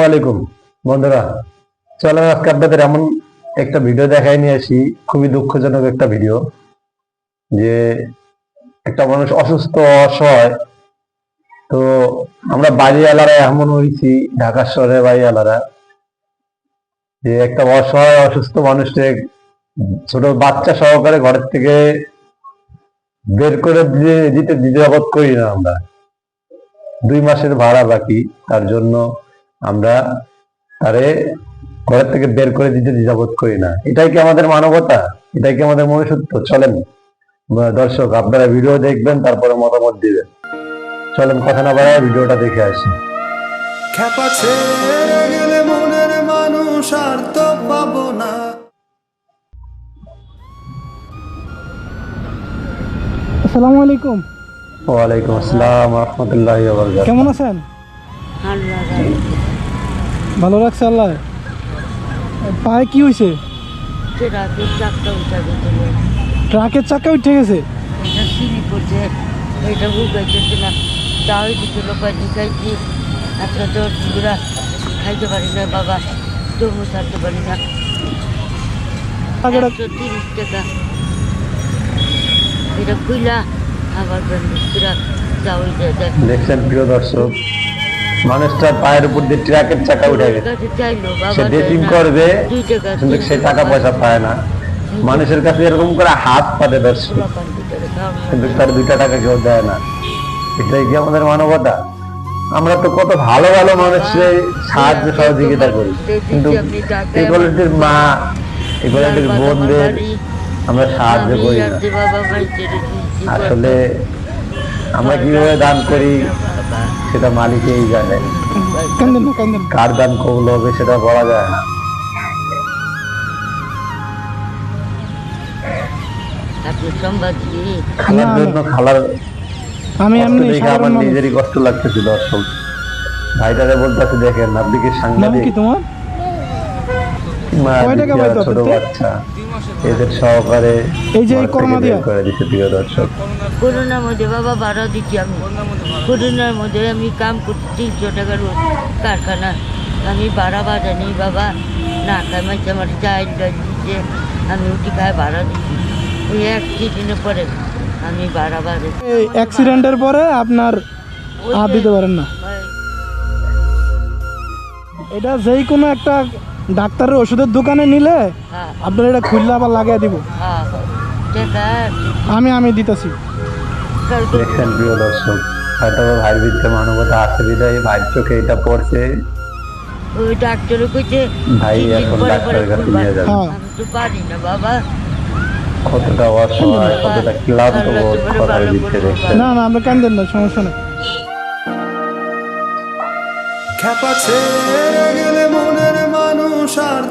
আসসালামাইকুম বন্ধুরা, চলো আজকে আপনাদের এমন একটা ভিডিও দেখাই নিয়ে আসি, খুবই দুঃখজনক একটা ভিডিও যে একটা মানুষ অসুস্থ অসহায় তো আমরা বাড়িওয়ালারা এমন হয়েছি, ঢাকা শহরে বাড়িওয়ালারা, যে একটা অসহায়, অসুস্থ মানুষকে ছোট বাচ্চা সহকারে ঘরের থেকে বের করে দিয়ে দিতে দ্বিধাবোধ করি না আমরা। দুই মাসের ভাড়া বাকি, তার জন্য আমরা তারে ঘরের থেকে বের করে দিতে দ্বিধাবোধ করি না। এটাই কি আমাদের মানবতা? এটাই কি আমাদের মনুষ্যত্ব চলেন। দর্শক আপনারা ভিডিও দেখবেন তারপরে মতামত দিবেন। চলেন কথা না বাড়ায় ভিডিওটা দেখে আসি। খেপা ছেড়ে গেলে মনের মানুষ আর তো পাবো না। আসসালামু আলাইকুম। ওয়ালাইকুম আসসালাম রহমতুল্লাহ কেমন আছেন? ভালো রাখছে আল্লাহ? পায়ে কি হয়েছে ট্রাকের চাকা উঠে গেছে? সিঁড়ি পড়ছে। এটা উগাইতেছে না তাও কিছু লোক একটা খাইতে পারি না বাবা তবু ছাড়তে পারি না। টাকাটা একশো তিরিশ টাকা। এটা খুইলা আবার দেখছেন প্রিয় দর্শক মানুষটা পায়ের উপর দিয়ে ট্রাকের চাকা উঠে গেছে। সে ডেটিং করবে কিন্তু সে টাকা পয়সা পায় না। মানুষের কাছে এরকম করে হাত পাতে দর্শক। খাওয়া কিন্তু তার দুইটা টাকা কেউ দেয় না। এটাই কি আমাদের মানবতা? আমরা তো কত ভালো ভালো মানুষের সাহায্য সহযোগিতা করি। কিন্তু এই কোয়ালিটির মা এই কোয়ালিটির বোনদের আমরা সাহায্য করি না। আসলে আমরা কীভাবে দান করি? সেটা মালিকেই জানে। কার দান কবল হবে সেটা বলা যায় না। খালার জন্য খালার আমি এমনি আমার নিজেরই কষ্ট লাগতেছিল দর্শক ভাইটারে বলতেছে দেখেন আপনি কি সাংবাদিক? তোমার মা কয় টাকা দুঃখী আর পাইতো ছোট বাচ্চা এদের সহকারে এই যে করোনা বের দিয়া? করে দিচ্ছে প্রিয় দর্শক। করোনার মধ্যে বাবা ভাড়া দিচ্ছি আমি। করোনার মধ্যে আমি কাম করছি তিনশো টাকা রোজ কারখানা। আমি ভাড়া বাজানি বাবা। না খাই মাঝে আমার চাল ডাল দিচ্ছে আমি উঠি খাই ভাড়া দিচ্ছি ওই এক দিনের পরে আমি বাজাচ্ছি এই অ্যাক্সিডেন্টের পরে আপনার হাত দিতে পারেন না। এটা যেই কোনো একটা ডাক্তারের ওষুধের দোকানে নিলে হ্যাঁ। আপনার এটা খুললে আবার লাগিয়ে দিব। হ্যাঁ আমি আমি দিতেছি। দেখছেন প্রিয় দর্শক হয়তো বা ভাইয়ের ভিতরে মানবতা আছে বিদায় ভাইয়ের চোখে এটা পড়ছে। ওই ডাক্তারে কইছে ভাই এখন ডাক্তারের কাছে নিয়ে যাবে। হ্যাঁ। আমি তো পারি না বাবা। কতটা অসহায় কতটা ক্লান্ত বোধ করার দিচ্ছে না না আমরা কান্দেন না সমস্যা নেই। খেপা ছেড়ে গেলে মনের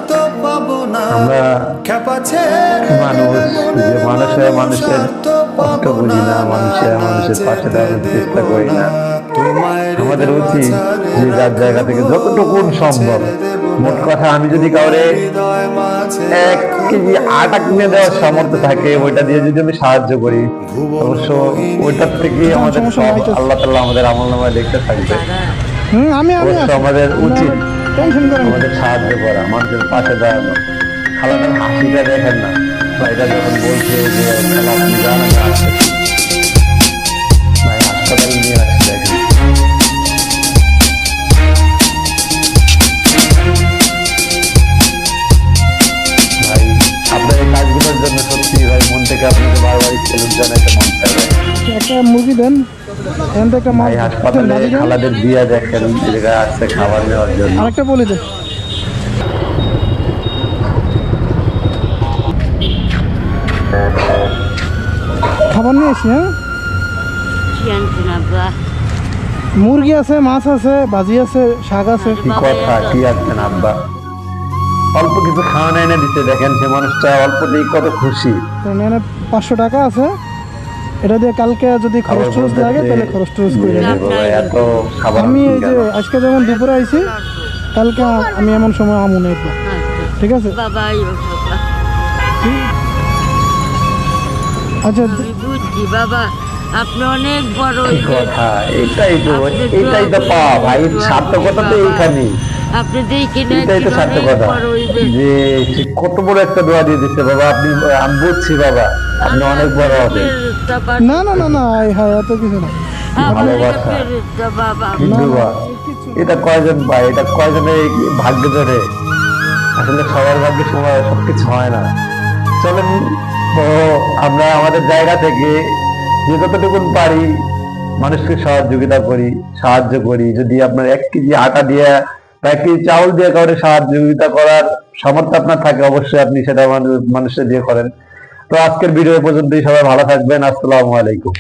তো পাবো না। আমরা ছেড়ে মানুষ যে মনের মানুষের মানুষের আর তো কষ্ট বুঝি না না মানুষের মানুষের পাশে দাঁড়ানোর চেষ্টা করি না। আমাদের উচিত যে যার জায়গা থেকে যতটুকু সম্ভব। মোট কথা আমি যদি কাউরে এক কেজি আটা কিনে দেওয়ার সামর্থ্য থাকে ওইটা দিয়ে যদি আমি সাহায্য করি অবশ্য ওইটার থেকে আমাদের সব আল্লাহ তাল্লাহ আমাদের আমল নামায় দেখতে থাকবে আমাদের উচিত টেনশন করেন আমাদের সাহায্য করা মানুষের পাশে দাঁড়ানো। খালাটার হাসিটা দেখেন না। ভাইটা যখন বলছে যে খালা আপনি ভাই হাসপাতালে নিয়ে আসছে দেখেন। ভাই আপনার এই কাজগুলোর জন্য সত্যি ভাই মন থেকে আপনাকে বারবার সেলুট জানাইতে মন চায় একটা মুরগি দেন। এখান থেকে একটা মাছ ভাই হাসপাতালে খালাদের দিয়া দেখেন জায়গায় আসছে খাবার নেওয়ার জন্য। আরেকটা বলি দে। খাবার নিয়ে এসি হ্যাঁ? মুরগি আছে মাছ আছে ভাজি আছে শাক আছে। কি কথা কি আছেন আব্বা? অল্প কিছু খাওয়া এনে দিতে দেখেন সে মানুষটা অল্পতেই কত খুশি। এখানে পাঁচশো টাকা আছে। এটা দিয়ে কালকে যদি খরচ টরচ লাগে তাহলে খরচ টরচ করে "বুঝলি দেবো। বাবা, এত খাবার আমি এই যে আজকে যেমন দুপুরে আইছি কালকে আমি এমন সময় আমু নেই ঠিক আছে? বাবা আইও বাবা। আচ্ছা বুঝছি বাবা আপনি অনেক বড় কথা? এটাই তো এটাই তো পাওয়া ভাই সার্থকতা তো করুন, আপনি দেখি এটাই তো সত্য যে সে কত বড় একটা দোয়া দিয়ে দিচ্ছে বাবা। আপনি আমি বুঝছি বাবা। আপনি অনেক বড় হবে না না না না হ্যাঁ এত কিছু না। ভালোবাসা। এটা কয়জন পায় এটা কয়জনে ভাগ্য ধরে? আসলে সবার ভাগ্যে সময় সবকিছু হয় না। চলেন তো আমরা আমাদের জায়গা থেকে যে যতটুকুন পারি মানুষকে সহযোগিতা করি সাহায্য করি। যদি আপনার এক কেজি আটা দিয়ে বা এক কেজি চাউল দিয়ে কাউকে সহযোগিতা করার সামর্থ্য আপনার থাকে অবশ্যই আপনি সেটা মানুষ- মানুষের দিয়ে করেন। তো আজকের ভিডিও পর্যন্তই সবাই ভালো থাকবেন আসসালামু আলাইকুম।